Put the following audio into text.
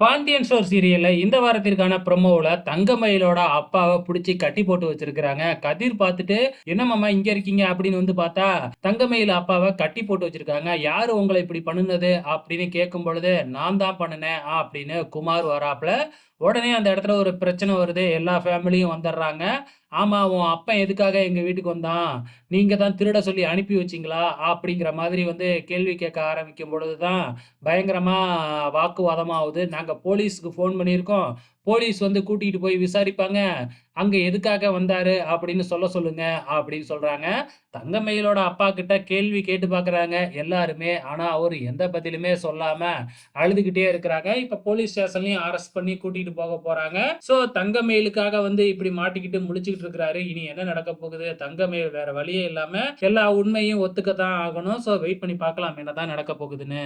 Pandian sure சீரியலில் இந்த வாரத்திற்கான ப்ரொமோவில் தங்கமயிலோட அப்பாவை பிடிச்சி கட்டி போட்டு வச்சிருக்கிறாங்க. கதிர் பார்த்துட்டு என்னம்மா இங்கே இருக்கீங்க? அப்படின்னு வந்து பார்த்தா தங்கமயில் அப்பாவை கட்டி போட்டு வச்சிருக்காங்க. யார் உங்களை இப்படி பண்ணுனது? அப்படின்னு கேட்கும் பொழுது நான் தான் பண்ணுனேன் அப்படின்னு குமார் வராப்புல உடனே அந்த இடத்துல ஒரு பிரச்சனை வருது. எல்லா ஃபேமிலியும் வந்துடுறாங்க ஆமாம் உன் அப்பன் எதுக்காக எங்கள் வீட்டுக்கு வந்தான்? நீங்கள் தான் திருட சொல்லி அனுப்பி வச்சீங்களா? அப்படிங்கிற மாதிரி வந்து கேள்வி கேட்க ஆரம்பிக்கும் பயங்கரமாக வாக்குவாதமாக வாக்குவாதமாகுது. நாங்கள் போலீஸ்க்கு ஃபோன் பண்ணியிருக்கோம். போலீஸ் வந்து கூட்டிகிட்டு போய் விசாரிப்பாங்க. அங்க எதுக்காக வந்தாரு அப்படின்னு சொல்ல சொல்லுங்க அப்படின்னு சொல்றாங்க. தங்கமயிலோட அப்பா கிட்ட கேள்வி கேட்டு பார்க்குறாங்க எல்லாருமே. ஆனா அவர் எந்த பதிலுமே சொல்லாம அழுதுகிட்டே இருக்கிறாங்க. இப்ப போலீஸ் ஸ்டேஷன்லயும் அரெஸ்ட் பண்ணி கூட்டிட்டு போக போறாங்க. சோ தங்கமயிலுக்காக வந்து இப்படி மாட்டிக்கிட்டு முடிச்சுக்கிட்டு இருக்கிறாரு. இனி என்ன நடக்க போகுது? தங்கமயில் வேற வழியே இல்லாம எல்லா உண்மையும் ஒத்துக்கத்தான் ஆகணும். சோ வெயிட் பண்ணி பார்க்கலாம் என்னதான் நடக்க போகுதுன்னு.